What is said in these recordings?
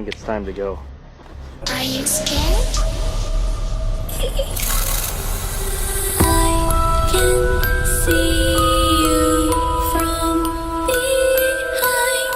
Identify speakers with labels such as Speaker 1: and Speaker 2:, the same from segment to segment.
Speaker 1: think it's time to go.
Speaker 2: Are you scared? I can see you from behind.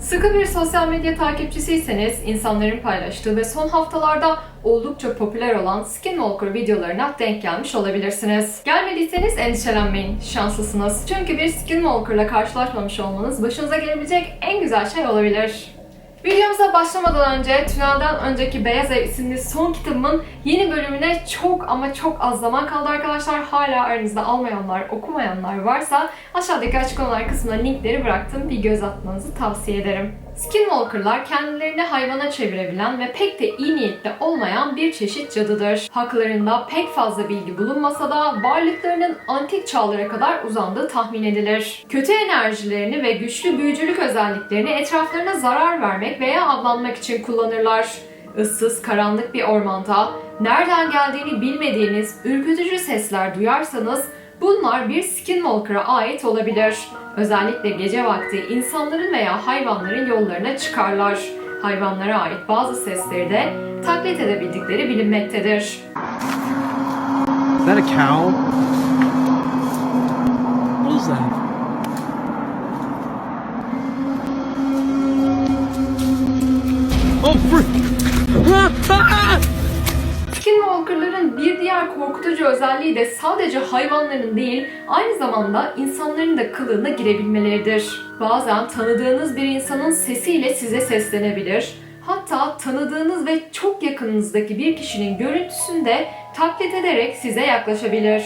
Speaker 3: Sıkı bir sosyal medya takipçisiyseniz insanların paylaştığı ve son haftalarda oldukça popüler olan Skinwalker videolarına denk gelmiş olabilirsiniz. Gelmediyseniz endişelenmeyin, şanslısınız. Çünkü bir Skinwalker'la karşılaşmamış olmanız başınıza gelebilecek en güzel şey olabilir. Videomuza başlamadan önce Tünelden Önceki Beyaz Ev isimli son kitabımın yeni bölümüne çok ama çok az zaman kaldı arkadaşlar. Hala aranızda almayanlar, okumayanlar varsa aşağıdaki açıklamalar kısmına linkleri bıraktım. Bir göz atmanızı tavsiye ederim. Skinwalker'lar kendilerini hayvana çevirebilen ve pek de iyi niyetli olmayan bir çeşit cadıdır. Haklarında pek fazla bilgi bulunmasa da varlıklarının antik çağlara kadar uzandığı tahmin edilir. Kötü enerjilerini ve güçlü büyücülük özelliklerini etraflarına zarar vermek veya avlanmak için kullanırlar. Issız, karanlık bir ormanda nereden geldiğini bilmediğiniz ürkütücü sesler duyarsanız bunlar bir skinwalker'a ait olabilir. Özellikle gece vakti insanların veya hayvanların yollarına çıkarlar. Hayvanlara ait bazı sesleri de taklit edebildikleri bilinmektedir.
Speaker 4: Is that a cow?
Speaker 3: Skinwalker'ların bir diğer korkutucu özelliği de sadece hayvanların değil, aynı zamanda insanların da kılığına girebilmeleridir. Bazen tanıdığınız bir insanın sesiyle size seslenebilir. Hatta tanıdığınız ve çok yakınınızdaki bir kişinin görüntüsünü de taklit ederek size yaklaşabilir.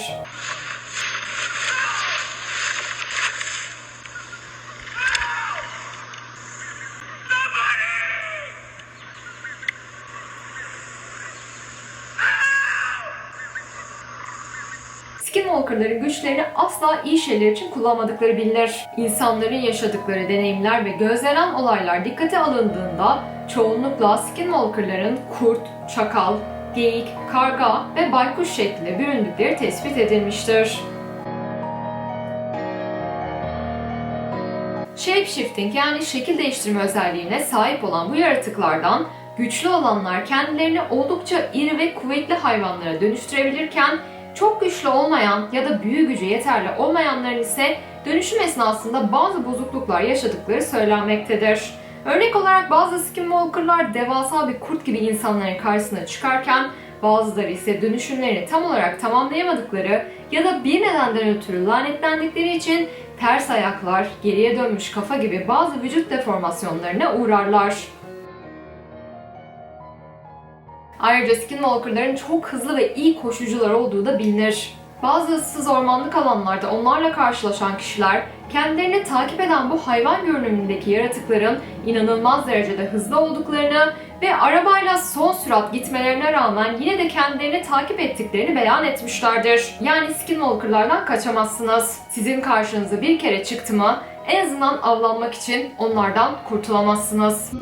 Speaker 3: Skinwalker'ların güçlerini asla iyi şeyler için kullanmadıkları bilinir. İnsanların yaşadıkları deneyimler ve gözlenen olaylar dikkate alındığında çoğunlukla Skinwalker'ların kurt, çakal, geyik, karga ve baykuş şeklinde büründükleri tespit edilmiştir. Shapeshifting yani şekil değiştirme özelliğine sahip olan bu yaratıklardan güçlü olanlar kendilerini oldukça iri ve kuvvetli hayvanlara dönüştürebilirken çok güçlü olmayan ya da büyü gücü yeterli olmayanların ise dönüşüm esnasında bazı bozukluklar yaşadıkları söylenmektedir. Örnek olarak bazı skinwalker'lar devasa bir kurt gibi insanların karşısına çıkarken bazıları ise dönüşümlerini tam olarak tamamlayamadıkları ya da bir nedenden ötürü lanetlendikleri için ters ayaklar, geriye dönmüş kafa gibi bazı vücut deformasyonlarına uğrarlar. Ayrıca skinwalker'ların çok hızlı ve iyi koşucular olduğu da bilinir. Bazı ıssız ormanlık alanlarda onlarla karşılaşan kişiler kendilerini takip eden bu hayvan görünümündeki yaratıkların inanılmaz derecede hızlı olduklarını ve arabayla son sürat gitmelerine rağmen yine de kendilerini takip ettiklerini beyan etmişlerdir. Yani skinwalker'lardan kaçamazsınız. Sizin karşınıza bir kere çıktı mı en azından avlanmak için onlardan kurtulamazsınız.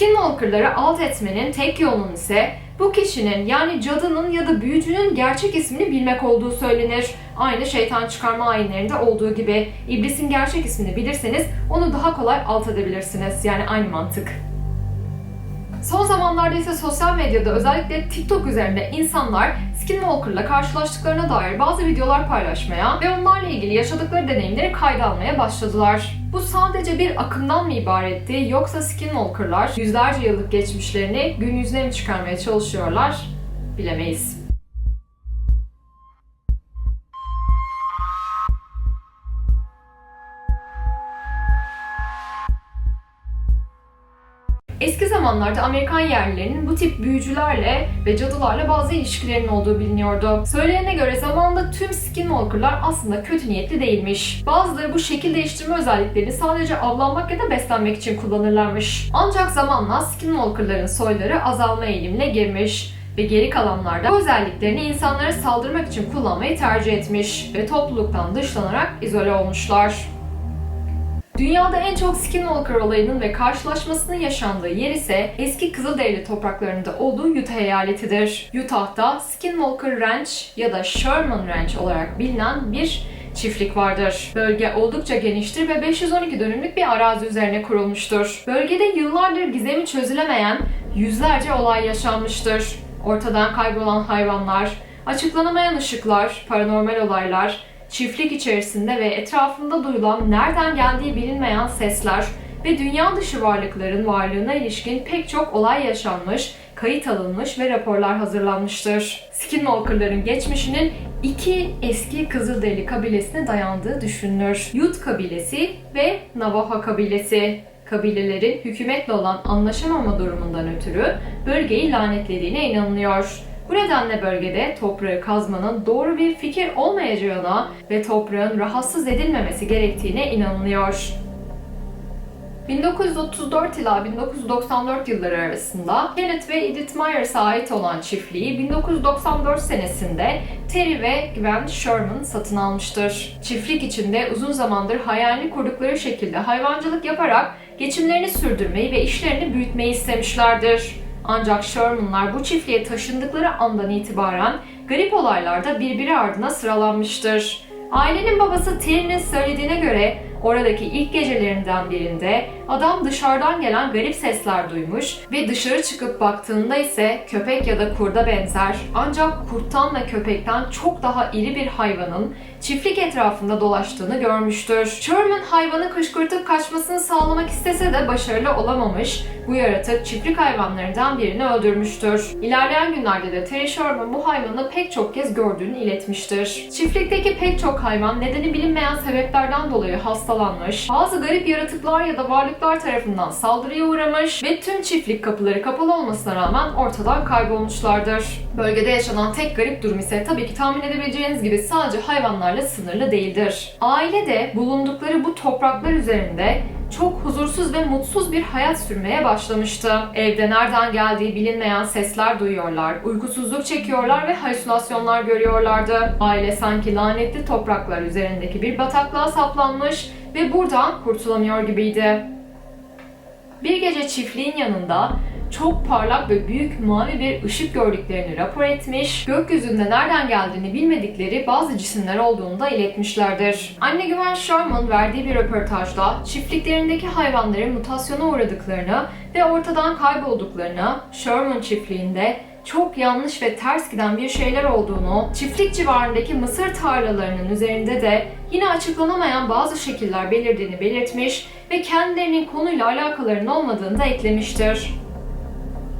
Speaker 3: Skinwalker'ları alt etmenin tek yolunun ise bu kişinin yani cadının ya da büyücünün gerçek ismini bilmek olduğu söylenir. Aynı şeytan çıkarma ayinlerinde olduğu gibi iblisin gerçek ismini bilirseniz onu daha kolay alt edebilirsiniz. Yani aynı mantık. Son zamanlarda ise sosyal medyada özellikle TikTok üzerinde insanlar Skinwalker'la karşılaştıklarına dair bazı videolar paylaşmaya ve onlarla ilgili yaşadıkları deneyimleri kayda almaya başladılar. Bu sadece bir akımdan mı ibaretti yoksa Skinwalker'lar yüzlerce yıllık geçmişlerini gün yüzüne mi çıkarmaya çalışıyorlar bilemeyiz. Eski zamanlarda Amerikan yerlilerinin bu tip büyücülerle ve cadılarla bazı ilişkilerinin olduğu biliniyordu. Söylenene göre zamanında tüm skinwalker'lar aslında kötü niyetli değilmiş. Bazıları bu şekil değiştirme özelliklerini sadece avlanmak ya da beslenmek için kullanırlarmış. Ancak zamanla skinwalker'ların soyları azalma eğilimine girmiş ve geri kalanlar da bu özelliklerini insanlara saldırmak için kullanmayı tercih etmiş ve topluluktan dışlanarak izole olmuşlar. Dünyada en çok Skinwalker olayının ve karşılaşmasının yaşandığı yer ise eski Kızılderili topraklarında olduğu Utah eyaletidir. Utah'ta Skinwalker Ranch ya da Sherman Ranch olarak bilinen bir çiftlik vardır. Bölge oldukça geniştir ve 512 dönümlük bir arazi üzerine kurulmuştur. Bölgede yıllardır gizemi çözülemeyen yüzlerce olay yaşanmıştır. Ortadan kaybolan hayvanlar, açıklanamayan ışıklar, paranormal olaylar, çiftlik içerisinde ve etrafında duyulan nereden geldiği bilinmeyen sesler ve dünya dışı varlıkların varlığına ilişkin pek çok olay yaşanmış, kayıt alınmış ve raporlar hazırlanmıştır. Skinwalker'ların geçmişinin iki eski Kızılderili kabilesine dayandığı düşünülür. Ute kabilesi ve Navajo kabilesi. Kabilelerin hükümetle olan anlaşamama durumundan ötürü bölgeyi lanetlediğine inanılıyor. Bu nedenle bölgede toprağı kazmanın doğru bir fikir olmayacağına ve toprağın rahatsız edilmemesi gerektiğine inanılıyor. 1934 ila 1994 yılları arasında Kenneth ve Edith Myers'a ait olan çiftliği 1994 senesinde Terry ve Gwen Sherman satın almıştır. Çiftlik içinde uzun zamandır hayalini kurdukları şekilde hayvancılık yaparak geçimlerini sürdürmeyi ve işlerini büyütmeyi istemişlerdir. Ancak Sherman'lar bu çiftliğe taşındıkları andan itibaren garip olaylarda birbiri ardına sıralanmıştır. Ailenin babası Terry'nin söylediğine göre oradaki ilk gecelerinden birinde adam dışarıdan gelen garip sesler duymuş ve dışarı çıkıp baktığında ise köpek ya da kurda benzer ancak kurttan ve köpekten çok daha iri bir hayvanın çiftlik etrafında dolaştığını görmüştür. Sherman hayvanı kışkırtıp kaçmasını sağlamak istese de başarılı olamamış. Bu yaratık çiftlik hayvanlarından birini öldürmüştür. İlerleyen günlerde de Terry Sherman bu hayvanı pek çok kez gördüğünü iletmiştir. Çiftlikteki pek çok hayvan nedeni bilinmeyen sebeplerden dolayı hastalanmış, bazı garip yaratıklar ya da varlıklar tarafından saldırıya uğramış ve tüm çiftlik kapıları kapalı olmasına rağmen ortadan kaybolmuşlardır. Bölgede yaşanan tek garip durum ise tabii ki tahmin edebileceğiniz gibi sadece hayvanlarla sınırlı değildir. Aile de bulundukları bu topraklar üzerinde çok huzursuz ve mutsuz bir hayat sürmeye başlamıştı. Evde nereden geldiği bilinmeyen sesler duyuyorlar, uykusuzluk çekiyorlar ve halüsinasyonlar görüyorlardı. Aile sanki lanetli topraklar üzerindeki bir bataklığa saplanmış ve buradan kurtulamıyor gibiydi. Bir gece çiftliğin yanında çok parlak ve büyük mavi bir ışık gördüklerini rapor etmiş, gökyüzünde nereden geldiğini bilmedikleri bazı cisimler olduğunu da iletmişlerdir. Anne Güven Sherman verdiği bir röportajda çiftliklerindeki hayvanların mutasyona uğradıklarını ve ortadan kaybolduklarını, Sherman çiftliğinde çok yanlış ve ters giden bir şeyler olduğunu, çiftlik civarındaki mısır tarlalarının üzerinde de yine açıklanamayan bazı şekiller belirdiğini belirtmiş ve kendilerinin konuyla alakalarının olmadığını da eklemiştir.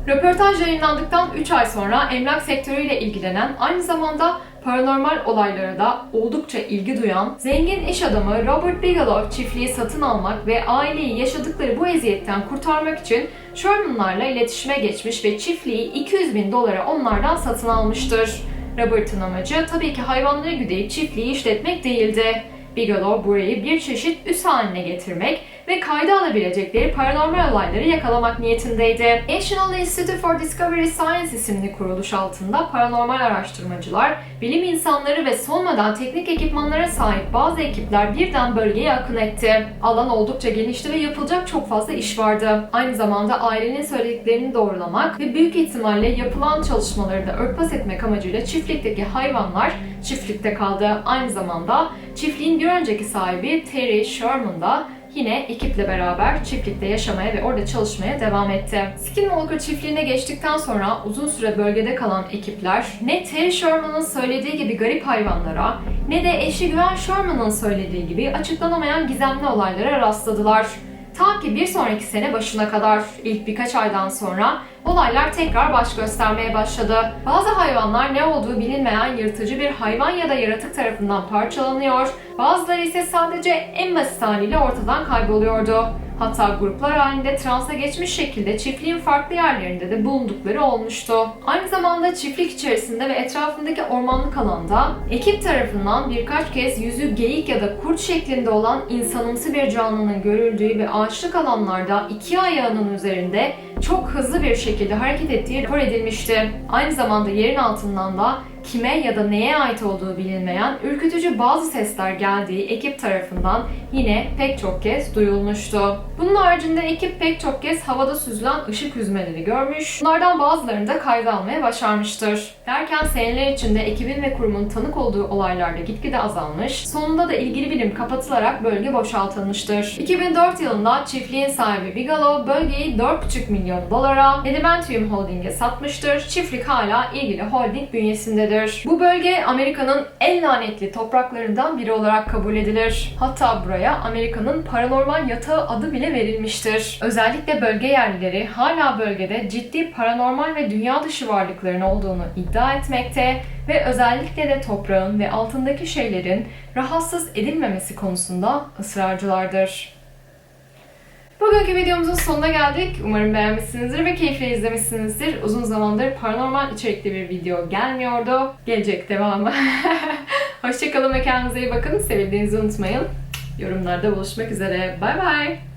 Speaker 3: Röportaj yayınlandıktan 3 ay sonra emlak sektörüyle ilgilenen, aynı zamanda paranormal olaylara da oldukça ilgi duyan zengin iş adamı Robert Bigelow çiftliği satın almak ve aileyi yaşadıkları bu eziyetten kurtarmak için Sherman'larla iletişime geçmiş ve çiftliği 200 bin dolara onlardan satın almıştır. Robert'ın amacı tabii ki hayvanları güdeyip çiftliği işletmek değildi. Bigelow burayı bir çeşit üs haline getirmek ve kayda alabilecekleri paranormal olayları yakalamak niyetindeydi. National Institute for Discovery Science isimli kuruluş altında paranormal araştırmacılar, bilim insanları ve solmadan teknik ekipmanlara sahip bazı ekipler birden bölgeye akın etti. Alan oldukça genişti ve yapılacak çok fazla iş vardı. Aynı zamanda ailenin söylediklerini doğrulamak ve büyük ihtimalle yapılan çalışmaları da örtbas etmek amacıyla çiftlikteki hayvanlar çiftlikte kaldı. Aynı zamanda çiftliğin bir önceki sahibi Terry Sherman da yine ekiple beraber çiftlikte yaşamaya ve orada çalışmaya devam etti. Skinwalker çiftliğine geçtikten sonra uzun süre bölgede kalan ekipler ne Terry Sherman'ın söylediği gibi garip hayvanlara ne de eşi Gwen Sherman'ın söylediği gibi açıklanamayan gizemli olaylara rastladılar. Ta ki bir sonraki sene başına kadar ilk birkaç aydan sonra olaylar tekrar baş göstermeye başladı. Bazı hayvanlar ne olduğu bilinmeyen yırtıcı bir hayvan ya da yaratık tarafından parçalanıyor, bazıları ise sadece en basit haliyle ortadan kayboluyordu. Hatta gruplar halinde transa geçmiş şekilde çiftliğin farklı yerlerinde de bulundukları olmuştu. Aynı zamanda çiftlik içerisinde ve etrafındaki ormanlık alanda ekip tarafından birkaç kez yüzü geyik ya da kurt şeklinde olan insanımsı bir canlının görüldüğü ve ağaçlık alanlarda iki ayağının üzerinde çok hızlı bir şekilde hareket ettiği rapor edilmişti. Aynı zamanda yerin altından da kime ya da neye ait olduğu bilinmeyen ürkütücü bazı sesler geldiği ekip tarafından yine pek çok kez duyulmuştu. Bunun haricinde ekip pek çok kez havada süzülen ışık hüzmeleri görmüş. Bunlardan bazılarını da kayda almaya başarmıştır. Derken seneler içinde ekibin ve kurumun tanık olduğu olaylarda gitgide azalmış. Sonunda da ilgili birim kapatılarak bölge boşaltılmıştır. 2004 yılında çiftliğin sahibi Bigelow bölgeyi 4,5 milyon dolara Edimentium Holding'e satmıştır. Çiftlik hala ilgili holding bünyesindedir. Bu bölge Amerika'nın en lanetli topraklarından biri olarak kabul edilir. Hatta buraya Amerika'nın paranormal yatağı adı bile verilmiştir. Özellikle bölge yerlileri hala bölgede ciddi paranormal ve dünya dışı varlıkların olduğunu iddia etmekte ve özellikle de toprağın ve altındaki şeylerin rahatsız edilmemesi konusunda ısrarcılardır. Bugünkü videomuzun sonuna geldik. Umarım beğenmişsinizdir ve keyifle izlemişsinizdir. Uzun zamandır paranormal içerikli bir video gelmiyordu. Gelecek devamı. Hoşçakalın ve kendinize iyi bakın. Sevildiğinizi unutmayın. Yorumlarda buluşmak üzere. Bay bay.